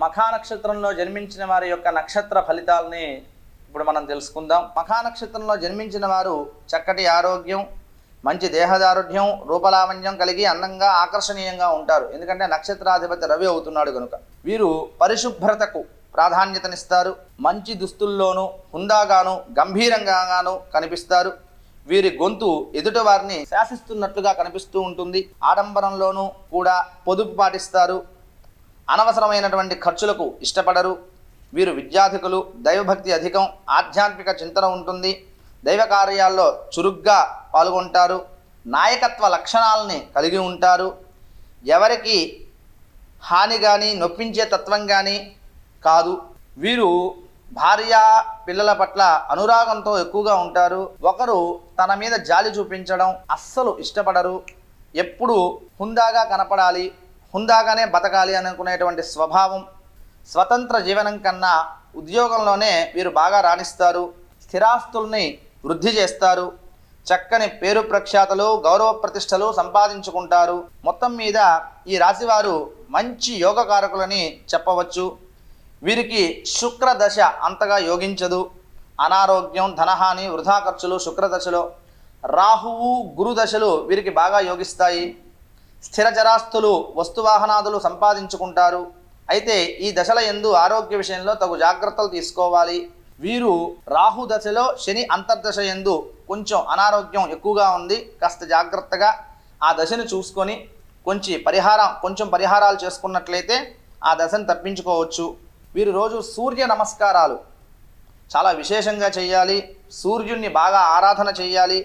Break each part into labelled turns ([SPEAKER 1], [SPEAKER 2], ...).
[SPEAKER 1] మఖా నక్షత్రంలో జన్మించిన వారి యొక్క నక్షత్ర ఫలితాలని ఇప్పుడు మనం తెలుసుకుందాం. మఖా నక్షత్రంలో జన్మించిన వారు చక్కటి ఆరోగ్యం మంచి దేహదారుఢ్యం రూపలావణ్యం కలిగి అందంగా ఆకర్షణీయంగా ఉంటారు. ఎందుకంటే నక్షత్రాధిపతి రవి అవుతున్నాడు కనుక వీరు పరిశుభ్రతకు ప్రాధాన్యతనిస్తారు. మంచి దుస్తుల్లోనూ హుందాగాను గంభీరంగాను కనిపిస్తారు. వీరి గొంతు ఎదుట వారిని శాసిస్తున్నట్లుగా కనిపిస్తూ ఉంటుంది. ఆడంబరంలోనూ కూడా పొదుపు పాటిస్తారు. అనవసరమైనటువంటి ఖర్చులకు ఇష్టపడరు. వీరు విద్యార్థికులు దైవభక్తి అధికం ఆధ్యాత్మిక చింతన ఉంటుంది. దైవ కార్యాల్లో చురుగ్గా పాల్గొంటారు. నాయకత్వ లక్షణాలని కలిగి ఉంటారు. ఎవరికి హాని కానీ నొప్పించే తత్వం కానీ కాదు. వీరు భార్య పిల్లల పట్ల అనురాగంతో ఎక్కువగా ఉంటారు. ఒకరు తన మీద జాలి చూపించడం అస్సలు ఇష్టపడరు. ఎప్పుడు హుందాగా కనపడాలి. హుందాగానే బతకాలి అనుకునేటువంటి స్వభావం స్వతంత్ర జీవనం కన్నా ఉద్యోగంలోనే వీరు బాగా రాణిస్తారు స్థిరాస్తుల్ని వృద్ధి చేస్తారు చక్కని పేరు ప్రఖ్యాతలు గౌరవ ప్రతిష్టలు సంపాదించుకుంటారు. మొత్తం మీద ఈ రాశివారు మంచి యోగకారకులని చెప్పవచ్చు. వీరికి శుక్ర దశ అంతగా యోగించదు. అనారోగ్యం ధనహాని వృధా ఖర్చులు శుక్రదశలో రాహువు గురుదశలు వీరికి బాగా యోగిస్తాయి. స్థిర జరాస్తులు వస్తువాహనాదులు సంపాదించుకుంటారు. అయితే ఈ దశల ఎందు ఆరోగ్య విషయంలో తగు జాగ్రత్తలు తీసుకోవాలి. వీరు రాహు దశలో శని అంతర్దశ ఎందు కొంచెం అనారోగ్యం ఎక్కువగా ఉంది. కాస్త జాగ్రత్తగా ఆ దశను చూసుకొని కొంచెం పరిహారం కొంచెం పరిహారాలు చేసుకున్నట్లయితే ఆ దశను తప్పించుకోవచ్చు. వీరు రోజు సూర్య నమస్కారాలు. చాలా విశేషంగా చేయాలి. సూర్యుడిని బాగా ఆరాధన చేయాలి.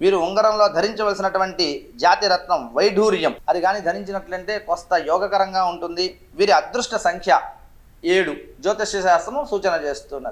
[SPEAKER 1] వీరు ఉంగరంలో ధరించవలసినటువంటి జాతి రత్నం వైఢూర్యం. అది కానీ ధరించినట్లయితే కొస్త యోగకరంగా ఉంటుంది. వీరి అదృష్ట సంఖ్య ఏడు. జ్యోతిష్య శాస్త్రం సూచన చేస్తున్నది.